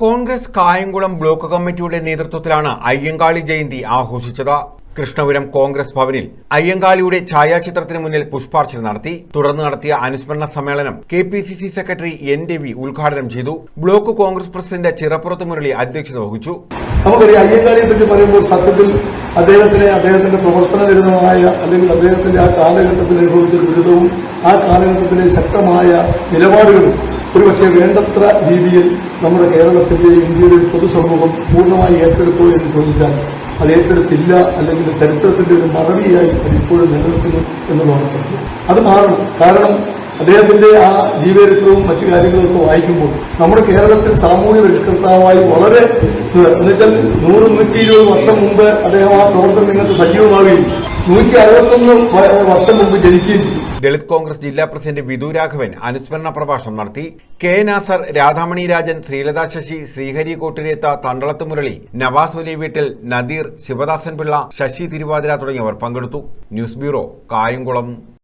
Congress Kayamkulam block കമ്മിറ്റിയുടെ നേതൃത്വത്തിലാണ് അയ്യങ്കാളി ജയന്തി ആഘോഷിച്ചത്. കൃഷ്ണപുരം കോൺഗ്രസ് ഭവനിൽ അയ്യങ്കാളിയുടെ ഛായാചിത്രത്തിന് മുന്നിൽ പുഷ്പാർച്ചന നടത്തി. തുടർന്ന് നടത്തിയ അനുസ്മരണ സമ്മേളനം K P C C secretary N Ravi ഉദ്ഘാടനം ചെയ്തു. Block congress president Chirappurath Murali അധ്യക്ഷത വഹിച്ചു. അയ്യങ്കാളിയെ പറ്റി പറയുമ്പോൾ സത്യത്തിൽ അദ്ദേഹത്തിന് അദ്ദേഹത്തിന്റെ പ്രവർത്തന അല്ലെങ്കിൽ അദ്ദേഹത്തിന്റെ ആ കാലഘട്ടത്തിൽ അനുഭവിച്ച ദുരിതവും ആ കാലഘട്ടത്തിലെ ശക്തമായ നിലപാടുകളും ഒരുപക്ഷെ വേണ്ടത്ര രീതിയിൽ നമ്മുടെ കേരളത്തിന്റെ ഇന്ത്യയുടെ ഒരു പൊതുസമൂഹം പൂർണമായി ഏറ്റെടുത്തോ എന്ന് ചോദിച്ചാൽ അത് ഏറ്റെടുത്തില്ല അല്ലെങ്കിൽ ചരിത്രത്തിന്റെ ഒരു മറവിയായി അത് ഇപ്പോഴും നിലനിൽക്കുന്നു എന്നുള്ളതാണ് സത്യം. അത് മാറണം. കാരണം അദ്ദേഹത്തിന്റെ ആ ജീവചരിത്രവും മറ്റു കാര്യങ്ങളൊക്കെ വായിക്കുമ്പോൾ നമ്മുടെ കേരളത്തിൽ സാമൂഹ്യ പരിഷ്കർത്താവായി വളരെ എന്നുവെച്ചാൽ നൂറ് നൂറ്റി ഇരുപത് വർഷം മുമ്പ് അദ്ദേഹം ആ പ്രവർത്തനം നിങ്ങൾക്ക് സജീവമാവുകയും നൂറ്റി അറുപത്തൊന്ന് വർഷം മുമ്പ് ജനിക്കുകയും ദളിത് കോൺഗ്രസ് ജില്ലാ പ്രസിഡന്റ് വിധു രാഘവൻ അനുസ്മരണ പ്രഭാഷണം നടത്തി. കെ. നാസർ രാധാമണി രാജൻ ശ്രീലത ശശി ശ്രീഹരി കോട്ടിരേത്ത തണ്ടളത്ത് മുരളി നവാസ് വലി വീട്ടിൽ നദീർ ശിവദാസൻ പിള്ള ശശി തിരുവാതിര തുടങ്ങിയവർ പങ്കെടുത്തു. News bureau Kayamkulam.